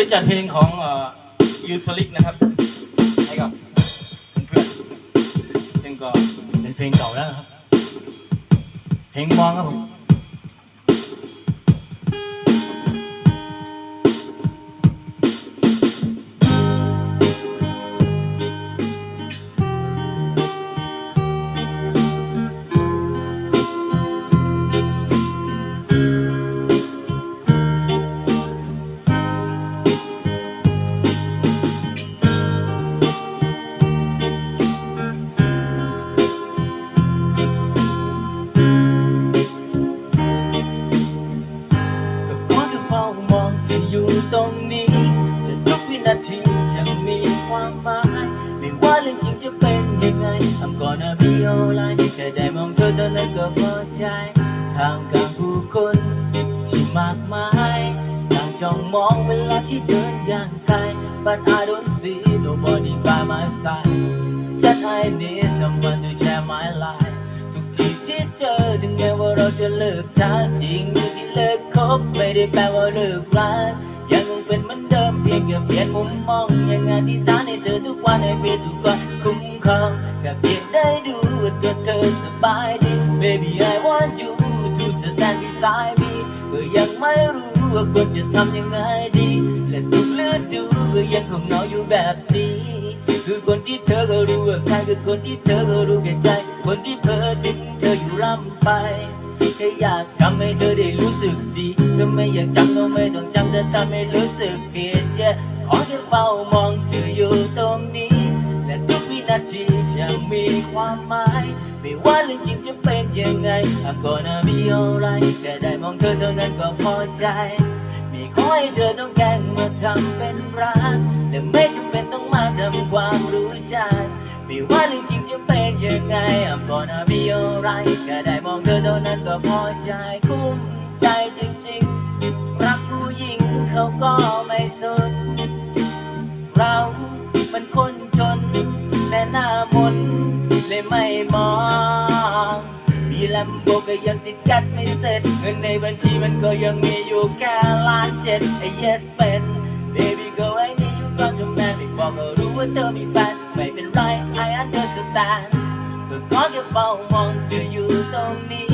ดี๋ยวจัดเพลงของยูสลิกนะครับ ให้กับเพื่อนๆซึ่งก็เป็นเพลงเก่าแล้วครับ เพลงมองครับผม เฝ้ามองเธออยู่ตรงนี้แต่ทุกวินาทีจะมีความหมายไม่ว่าเรื่องจริงจะเป็นยังไง I'm gonna be alright แค่ได้มองเธอเท่านั้นก็พอใจทามกลางผู้คนที่มากมายต่างจ้องมองเวลาที่เดินอย่างไกล But I don't see nobody by my side Just I need someone to share my life ทุกทีที่เจอถึงแม้ว่าเราจะเลิกทางจริง หรือที่เลิกคบไม่ได้แปลว่าเลิกรักยังคงเป็นเหมือนเดิมเพียงแค่เปลี่ยนมุมมองยังไงที่ตานให้เธอทุกวันให้เพียงทุกวันคุ้มครองแค่เพียงได้ดูว่าตัวเธอสบายดี Baby I want you to stand beside me ก็ยังไม่รู้ว่าควรจะทำยังไงดี และทุกฤดูก็ยังคงเหงาอยู่แบบนี้คือคนที่เธอก็รู้ว่าใครคือคนที่เธอก็รู้แก่ใจ คนที่เพ้อถึงเธออยู่ร่ำไปแค่อยากทำให้เธอได้รู้สึกดีก็ไม่อยากจำก็ไม่ต้องจำแต่ทำให้รู้สึกผิด yeah ขอแค่เฝ้ามองเธออยู่ตรงนี้และทุกวินาทีจะมีความหมาย ไม่ว่าเรื่องจริงจะเป็นยังไง I'm gonna be alright แค่ได้มองเธอเท่านั้นก็พอใจ ไม่ขอให้เธอต้องแกล้งมาทำเป็น ไง I'm gonna be alright แค่ได้มองเธอเท่านั้นก็พอใจคุ้มใจจริงๆ รักผู้หญิงเขาก็ไม่สน เรามันคนจนแต่หน้ามนเลยไม่มอง มีแลมโบก็ยังติดกัดไม่เสร็จ เงินในบัญชีมันก็ยังมีอยู่แค่ล้านเจ็ดไอ้ yes เป็น baby girl I need you got your man ไม่บอกก็รู้ว่าเธอมีแฟนไม่เป็นไร I understand ก็ขอแค่เฝ้ามองเธออยู่ตรงนี้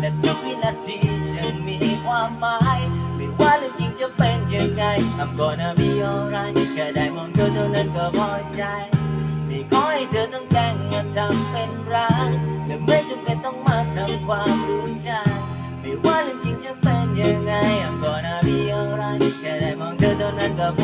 และทุกวินาทีจะมีความหมาย ไม่ว่าเรื่องจริงจะเป็นยังไง I'm gonna be alright แค่ได้มองเธอเท่านั้นก็พอใจ ไม่ขอให้เธอต้องแกล้งมาทำเป็นรักและไม่จำเป็นต้องมาทำความรู้จักไม่ว่าเรื่องจริงจะเป็นยังไง I'm gonna be alright แค่ได้มองเธอเท่านั้นก็พอ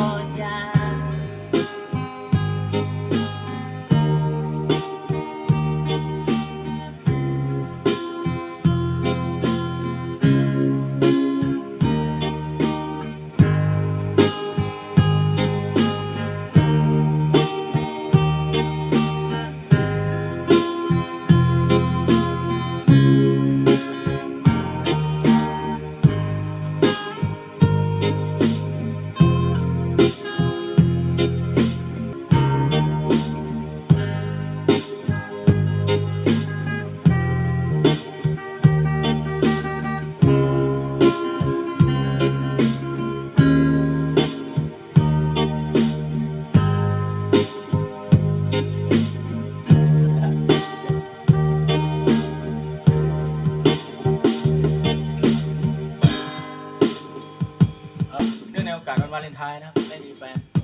โอกาสวันวาเลนไทน์นะครับได้มีแฟน